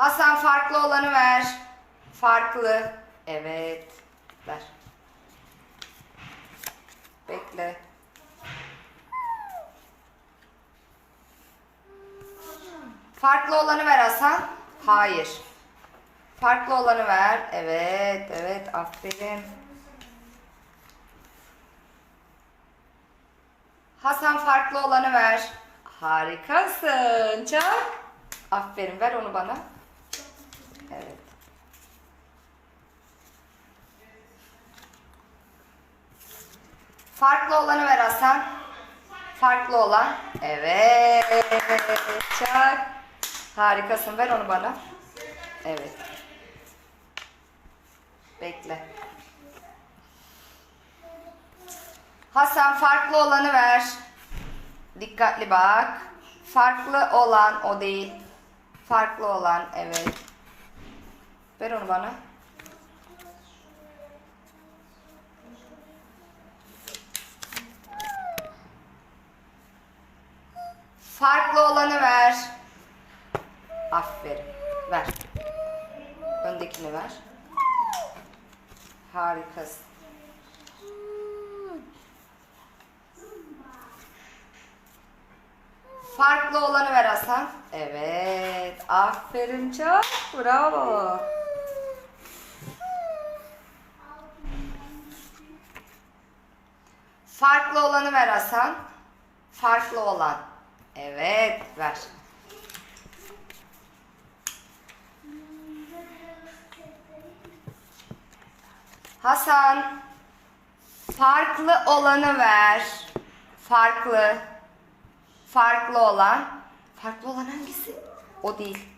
Hasan farklı olanı ver. Farklı. Evet. Ver. Bekle. Farklı olanı ver Hasan. Hayır. Farklı olanı ver. Evet, evet. Aferin. Hasan farklı olanı ver. Harikasın. Çok. Aferin. Ver onu bana. Evet. Farklı olanı ver Hasan. Farklı olan. Evet. Çok. Harikasın. Ver onu bana. Evet. Bekle. Hasan farklı olanı ver. Dikkatli bak. Farklı olan o değil. Farklı olan evet. Ver onu bana. Farklı olanı ver. Aferin. Ver. Öndekini ver. Harikasın. Farklı olanı ver Hasan. Evet. Aferin çok. Bravo. Farklı olanı ver Hasan. Farklı olan. Evet. Ver. Hasan. Farklı olanı ver. Farklı. Farklı olan. Farklı olan hangisi? O değil.